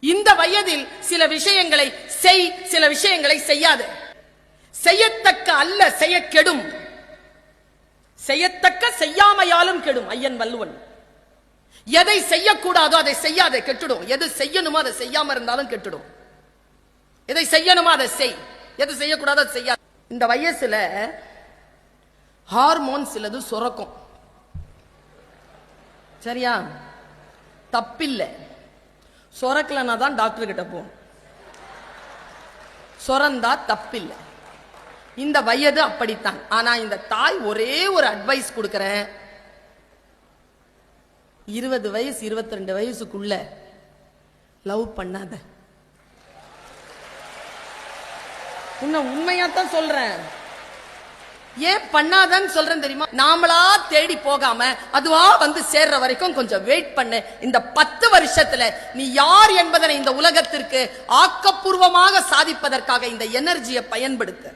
இந்த வயதில் சில விஷயங்களை செய் சில விஷயங்களை செய்யாது. செய்யத்தக்க அல்ல செய்ய கெடும் செய்யத்தக்க செய்யாமையாலும் கெடும் ஐயன் வல்லுவன் எதை செய்யக்கூடாதோ அதை செய்யாத கெட்டுடும். எது செய்யணுமோ அதை செய்யாம இருந்தாலும் கெட்டுடும். எதை செய்யணுமோ அதை செய். எது செய்யக்கூடாதோ அதை செய்யாது. இந்த வயசுல ஹார்மோன் சிலது சுரக்கும். சரியா? தப்பில்லை. சுரக்கலனா தான் டாக்டர் கிட்ட போகணும். சுரந்தா தப்பில்லை. இந்த வயது அப்படித்தான். ஆனா இந்த தாய் ஒரே ஒரு அட்வைஸ் கொடுக்கிறேன். இருபது வயசு இருபத்தி ரெண்டு வயசுக்குள்ள லவ் பண்ணாத. உன்னை உண்மையா தான் சொல்றேன். ஏன் பண்ணாதன்னு சொல்றேன் தெரியுமா? நாமளா தேடி போகாம அதுவா வந்து சேர்ற வரைக்கும் கொஞ்சம் வெயிட் பண்ணு. இந்த பத்து வருஷத்துல நீ யார் என்பதனை இந்த உலகத்திற்கு ஆக்கப்பூர்வமாக சாதிப்பதற்காக இந்த எனர்ஜியை பயன்படுத்து.